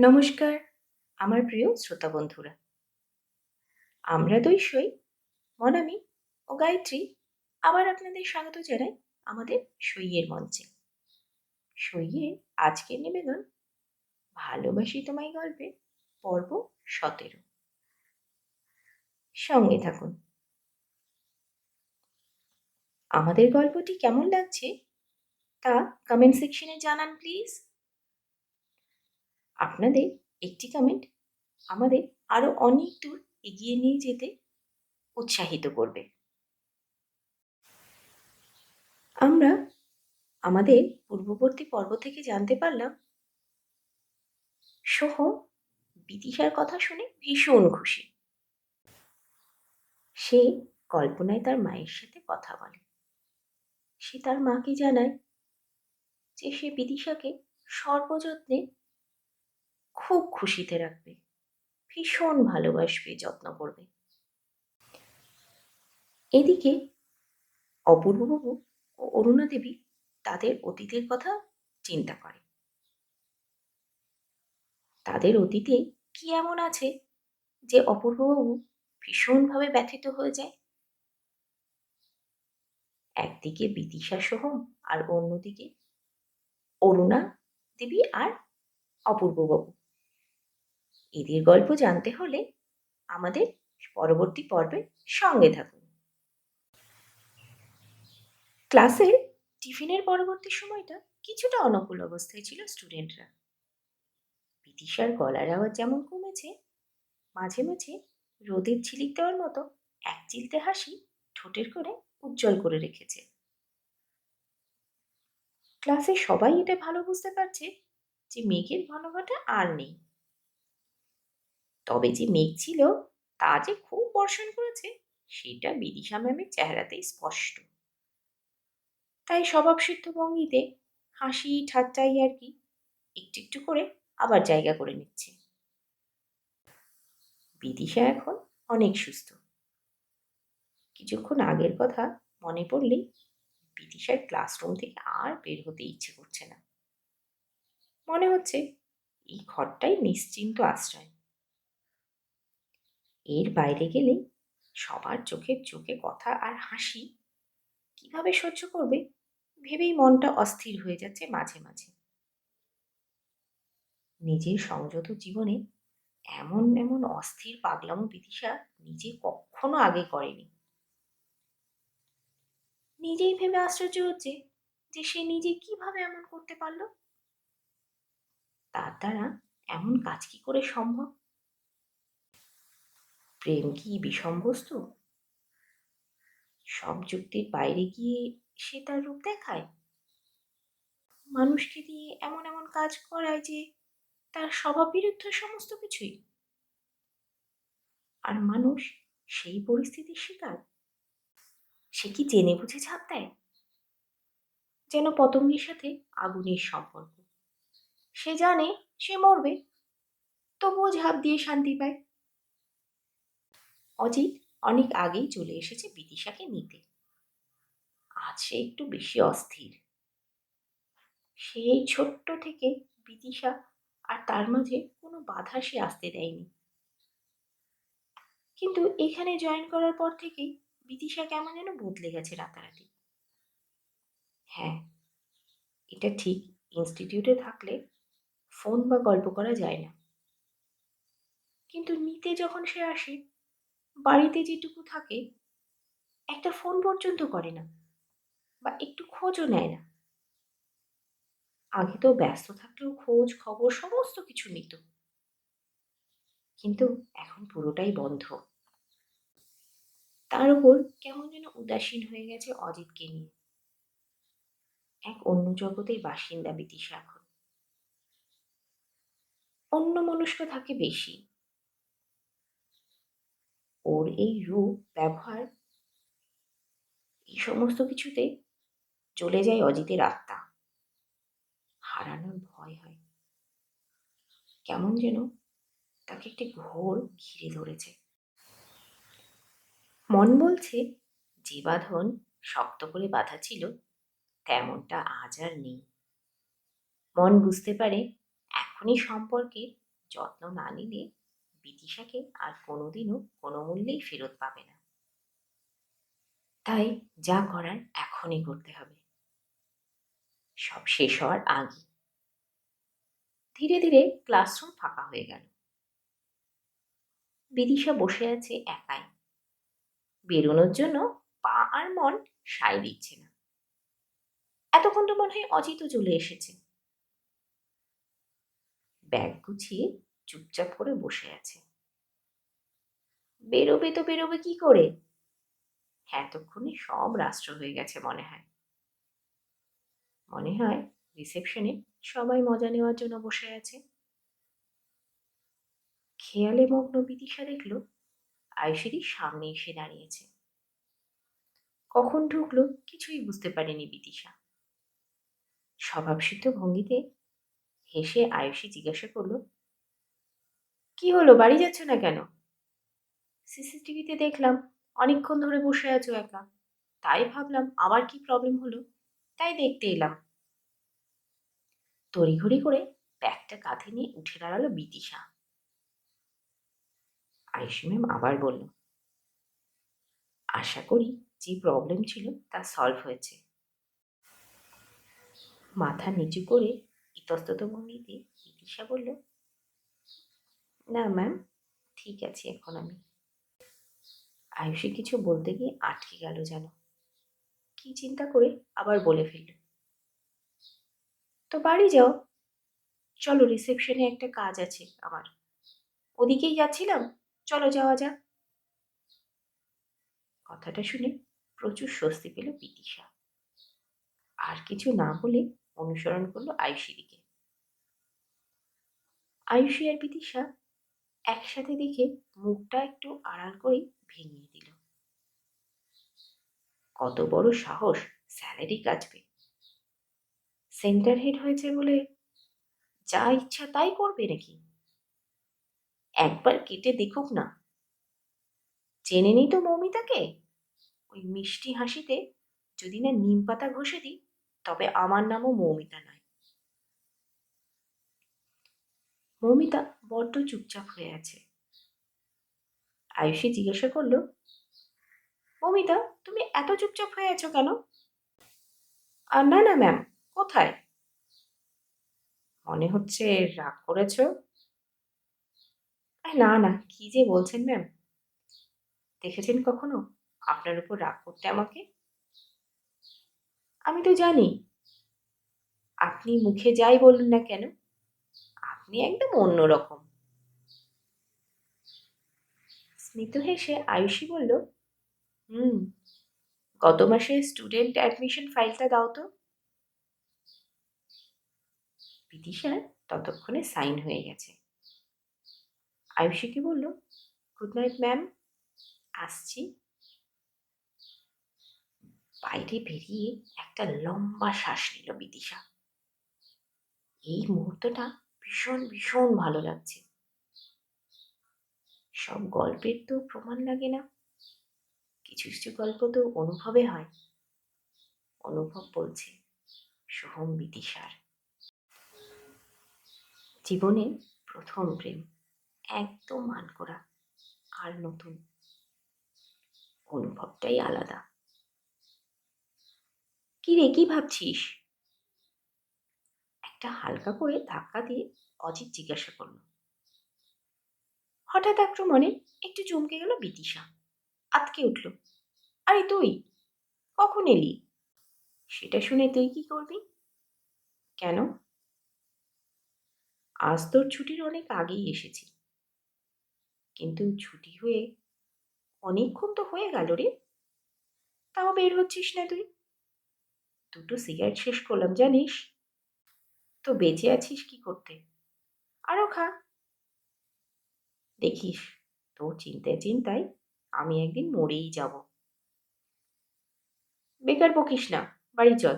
নমস্কার, আমার প্রিয় শ্রোতা বন্ধুরা। আমরা দৈশই মনামি ও গায়ত্রী, আবার আপনাদের স্বাগত জানাই আমাদের সইয়ের মঞ্চে। সইয়ের আজকের নিবেদন, ভালোবাসি তোমায় গল্পে পর্ব সতেরো। সঙ্গে থাকুন। আমাদের গল্পটি কেমন লাগছে তা কমেন্ট সেকশনে জানান প্লিজ আপনাদের একটি কমেন্ট আমাদের আরও অনেক দূর এগিয়ে নিয়ে যেতে উৎসাহিত করবে। আমরা আমাদের পূর্ববর্তী পর্ব থেকে জানতে পারলাম সোহম বিদিশার কথা শুনে ভীষণ খুশি। সে কল্পনায় তার মায়ের সাথে কথা বলে। সে তার মাকে জানায় যে সে বিদিশাকে সর্বযত্নে খুব খুশিতে রাখবে। ভীষণ ভালোবাসবে, যত্ন করবে। এদিকে অপূর্ববাবু ও অরুণা দেবী তাদের অতীতের কথা চিন্তা করে। তাদের অতীতে কি এমন আছে যে অপূর্ববাবু ভীষণভাবে ব্যথিত হয়ে যায়? একদিকে বিদিশা সোহম আর অন্যদিকে অরুণা দেবী আর অপূর্ববাবু। এদের গল্প জানতে হলে আমাদের পরবর্তী পর্বে সঙ্গে থাকুন। ক্লাসের টিফিনের পরবর্তী সময়টা কিছুটা অনুকূল অবস্থায় ছিল স্টুডেন্টরা। বিদিশার গলার আওয়াজ যেমন কমেছে, মাঝে মাঝে রোদের ঝিলিক দেওয়ার মতো এক চিলতে হাসি ঠোঁটের করে উজ্জ্বল করে রেখেছে। ক্লাসে সবাই এটা ভালো বুঝতে পারছে যে মেঘের ঘনঘটা আর নেই। তবে যে মেঘ ছিল, তা যে খুব বর্ষণ করেছে, সেটা বিদিশা ম্যামের চেহারাতেই স্পষ্ট। তাই স্বভাবসিদ্ধ ভঙ্গিতে হাসি, ঠাট্টাই আর কি, একটু একটু করে আবার জায়গা করে নিচ্ছে। বিদিশা এখন অনেক সুস্থ। কিছুক্ষণ আগের কথা মনে পড়লেই বিদিশার ক্লাসরুম থেকে আর বের হতে ইচ্ছে করছে না। মনে হচ্ছে এই ঘরটাই নিশ্চিন্ত আশ্রয়। এর বাইরে গেলে সবার চোখে চোখে কথা আর হাসি কীভাবে সহ্য করবে ভেবেই মনটা অস্থির হয়ে যাচ্ছে মাঝে মাঝে। নিজের সংযত জীবনে এমন এমন অস্থির পাগলামো বিদিশা নিজে কখনো আগে করেনি। নিজেই ভেবে আশ্চর্য হচ্ছে যে সে নিজে কীভাবে এমন করতে পারল। তার দ্বারা এমন কাজ কি করে সম্ভব? প্রেম কি বিষম বস্তু সব যুক্তির বাইরে গিয়ে সে তার রূপ দেখায়? মানুষকে দিয়ে এমন এমন কাজ করায় যে তার স্বভাব বিরুদ্ধ সমস্ত কিছুই। আর মানুষ সেই পরিস্থিতির শিকার। সে কি জেনে বুঝে ঝাঁপ দেয়? যেন পতঙ্গের সাথে আগুনের সম্পর্ক। সে জানে সে মরবে, তবুও ঝাঁপ দিয়ে শান্তি পায়। অজিত অনেক আগেই চলে এসেছে বিদিশাকে নিতে। আজ সে একটু বেশি অস্থির। সেই ছোট্ট থেকে বিদিশা আর তার মাঝে কোনো বাধা সে আসতে দেয়নি। কিন্তু এখানে জয়েন করার পর থেকেই বিদিশা কেমন যেন বদলে গেছে রাতারাতি। হ্যাঁ এটা ঠিক ইনস্টিটিউটে থাকলে ফোন বা গল্প করা যায় না। কিন্তু নিতে যখন সে আসে বাড়িতে যেটুকু থাকে, একটা ফোন পর্যন্ত করে না বা একটু খোঁজও নেয় না। আগে তো ব্যস্ত থাকলেও খোঁজ, খবর সমস্ত কিছু নিত। কিন্তু এখন পুরোটাই বন্ধ। তার উপর কেমন যেন উদাসীন হয়ে গেছে অজিতকে নিয়ে। এক অন্য জগতের বাসিন্দা বিদিশা এখন। অন্য মনস্ক থাকে বেশি। ওর এই রূপ, ব্যবহার, এই সমস্ত কিছুতে চলে যায় অজিতের আত্মা। হারানোর ভয় হয়। কেমন যেন তাকে একটি ঘোর ঘিরে ধরেছে। মন বলছে, যে বাঁধন শক্ত করে বাঁধা ছিল, তেমনটা আজ আর নেই। মন বুঝতে পারে, এখনই সম্পর্কে যত্ন না নিলে বিদিশাকে আর কোনোদিনও কোনো মূল্যেই ফেরত পাবে না। তাই যা করার এখনই করতে হবে। সব শেষ হওয়ার আগে ধীরে ধীরে ক্লাসরুম ফাঁকা হয়ে গেল। বিদিশা বসে আছে একাই। বেরোনোর জন্য পা আর মন সায় দিচ্ছে না। এতক্ষণ তো মনে হয় অজিতও চলে এসেছে। ব্যাগ গুছিয়ে চুপচাপ করে বসে আছে। বেরোবে তো বেরোবে কি করে? এতক্ষণে সব রাষ্ট্র হয়ে গেছে মনে হয়। মনে হয় রিসেপশনে সবাই মজা নেওয়ার জন্য বসে আছে। খেয়ালে মগ্ন বিদিশা দেখল, আয়ুষেরই সামনে এসে দাঁড়িয়েছে। কখন ঢুকলো কিছুই বুঝতে পারেনি বিদিশা। স্বভাবসিদ্ধ ভঙ্গিতে হেসে আয়ুষী জিজ্ঞাসা করল কি হলো? বাড়ি যাচ্ছ না কেন? সিসিটিভিতে দেখলাম, অনেকক্ষণ ধরে বসে আছো একা। তাই ভাবলাম, আবার কি প্রবলেম হলো? তাই দেখতে এলাম। তড়িঘড়ি করে ব্যাগটা কাঁধে নিয়ে উঠে দাঁড়াল বিদিশা। আয়ুষী ম্যাম আবার বলল, আশা করি যে প্রবলেম ছিল তা সলভ হয়েছে। মাথা নিচু করে ইতস্তত ভঙ্গিতে বিদিশা বলল না ম্যাম ঠিক আছে এখন আমি। আয়ুষী কিছু বলতে গিয়ে আটকে গেল যেন। কি চিন্তা করে আবার বলে ফেলল। তো বাড়ি যাও। চলো রিসেপশনে একটা কাজ আছে আমার। ওদিকেই যাচ্ছিলাম, চলো যাওয়া যাক। কথাটা শুনে প্রচুর স্বস্তি পেল বিদিশা আর কিছু না বলে অনুসরণ করল আয়ুষী দিকে। আয়ুষী আর বিদিশা একসাথে দেখে মুখটা একটু আড়াল করেই ভেঙিয়ে দিল। কত বড় সাহস স্যালারি কাটবে। সেন্টার হেড হয়েছে বলে যা ইচ্ছা তাই করবে নাকি? একবার কেটে দেখুক না। চেনে নি তো মৌমিতাকে? ওই মিষ্টি হাসিতে যদি না নিম পাতা ঘষে দিই, তবে আমার নামও মৌমিতা নয়। মৌমিতা বড্ড চুপচাপ হয়ে আছে। আয়ুষী জিজ্ঞাসা করল মৌমিতা তুমি এত চুপচাপ হয়ে আছো কেন? আর না না ম্যাম কোথায়? মনে হচ্ছে রাগ করেছ? না না, কি যে বলছেন ম্যাম দেখেছেন কখনো আপনার উপর রাগ করতে আমাকে? আমি তো জানি। আপনি মুখে যাই বলুন না কেন আপনি একদম অন্যরকম। স্মিত হেসে আয়ুষী বলল, হুম, গত মাসে স্টুডেন্ট অ্যাডমিশন ফাইলটা দাও তো। বিদিশার ততক্ষণে সাইন হয়ে গেছে। আয়ুষীকে বলল গুড নাইট ম্যাম আসছি। বাইরে বেরিয়ে একটা লম্বা শ্বাস নিল বিদিশা। এই মুহূর্তটা ভীষণ ভীষণ ভালো লাগছে। সব গল্পের তো প্রমাণ লাগে না। কিছু কিছু গল্প তো অনুভবে হয়। অনুভব বলছে, সোহম বিদিশার জীবনে প্রথম প্রেম, একদম মান করা আর নতুন। অনুভবটাই আলাদা। কি রে, কি ভাবছিস? একটা হালকা করে ধাক্কা দিয়ে অজিত জিজ্ঞাসা করল, হঠাৎ আক্রমণে একটু চমকে গেল বিতিশা আতকে উঠল, আরে তুই, কখন এলি? সেটা শুনে তুই কি করবি? কেন? আজ তোর ছুটির অনেক আগেই এসেছি। কিন্তু ছুটি হয়ে অনেকক্ষণ তো হয়ে গেল রে। তাও বের হচ্ছিস না তুই? দুটো সিগারেট শেষ করলাম, জানিস? তো বেঁচে আছিস কি করতে? আরও খা দেখিস, তোর চিন্তায় চিন্তায় আমি একদিন মরেই যাব। বেকার বকিস না, বাড়ি চল।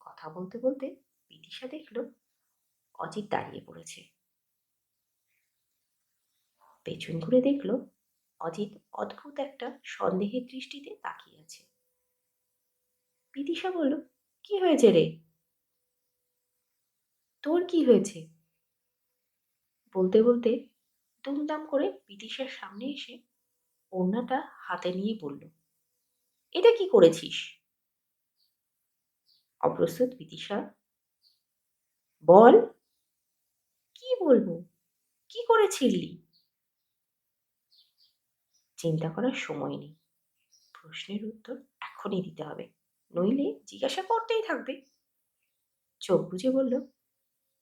কথা বলতে বলতে বিদিশা দেখল, অজিত দাঁড়িয়ে পড়েছে। পেছন ঘুরে দেখল, অজিত অদ্ভুত একটা সন্দেহের দৃষ্টিতে তাকিয়ে আছে। বিদিশা বলল, কি হয়েছে রে? তোর কি হয়েছে? বলতে বলতে দুমদাম করে বিদিশার সামনে এসে ওড়নাটা হাতে নিয়ে বলল, এটা কি করেছিস? অপ্রস্তুত বিদিশা বল। কি বলব? কি করেছিলি চিন্তা করার সময় নেই। প্রশ্নের উত্তর এখনই দিতে হবে। নইলে জিজ্ঞাসা করতেই থাকবে। চোখ বুজে বলল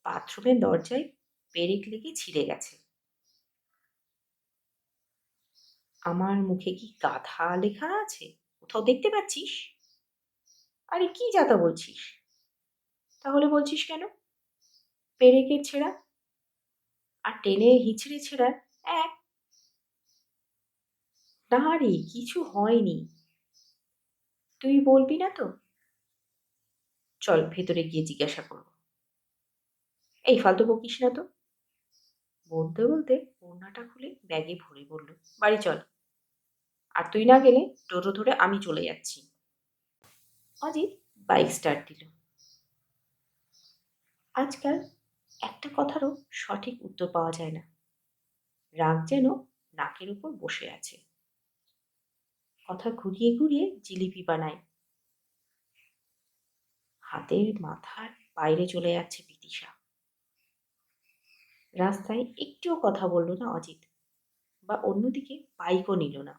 বাথরুমের দরজায় পেরেক লেগে ছিঁড়ে গেছে। আমার মুখে কি গাধা লেখা আছে? কোথাও দেখতে পাচ্ছিস? আরে, কি যাতা বলছিস? তাহলে বলছিস কেন? পেরেকের ছেঁড়া? আর টেনে হিচড়ে ছেঁড়া এক? না রে, কিছু হয়নি। তুই বলবি না তো? চল ভেতরে গিয়ে জিজ্ঞাসা করব। এই ফালতু বকিস না তো। বলতে বলতে ওড়নাটা খুলে ব্যাগে ভরে বলল বাড়ি চল। আর তুই না গেলে টোটো ধরে আমি চলে যাচ্ছি। অজিত। বাইক স্টার্ট দিল। আজকাল একটা কথারও সঠিক উত্তর পাওয়া যায় না। রাগ যেন নাকের উপর বসে আছে। কথা ঘুরিয়ে ঘুরিয়ে জিলিপি বানায়। হাতের মাথার বাইরে চলে যাচ্ছে বিদিশা রাস্তায় একটুও কথা বলল না অজিত বা অন্যদিকে বাইকও নিল না।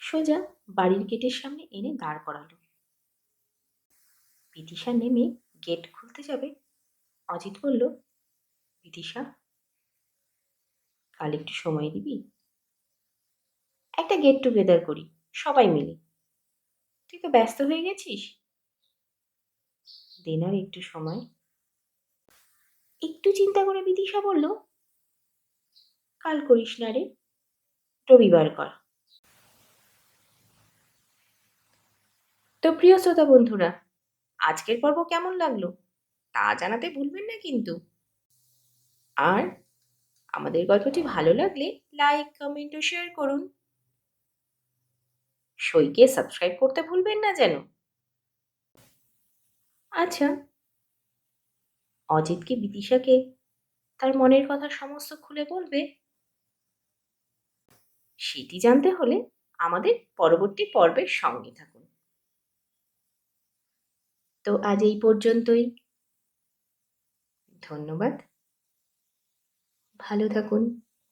সোজা বাড়ির গেটের সামনে এনে দাঁড় করালো। বিদিশা নেমে গেট খুলতে যাবে? অজিত বলল বিদিশা কাল একটু সময় দিবি? একটা গেট টুগেদার করি, সবাই মিলে। তুই তো ব্যস্ত হয়ে গেছিস? দেনার একটু সময় একটু চিন্তা করে বিদিশা বলল, কাল করিস না রে, রবিবার কর। তো প্রিয় শ্রোতা বন্ধুরা, আজকের পর্ব কেমন লাগল তা জানাতে ভুলবেন না কিন্তু। আর আমাদের গল্পটি ভালো লাগলে লাইক, কমেন্ট ও শেয়ার করুন। সইকে সাবস্ক্রাইব করতে ভুলবেন না যেন। আচ্ছা অজিত কি বিদিশাকে তার মনের কথা সমস্ত খুলে বলবে? সেটি জানতে হলে আমাদের পরবর্তী পর্বের সঙ্গে থাকুন। তো আজ এই পর্যন্তই। ধন্যবাদ। ভালো থাকুন।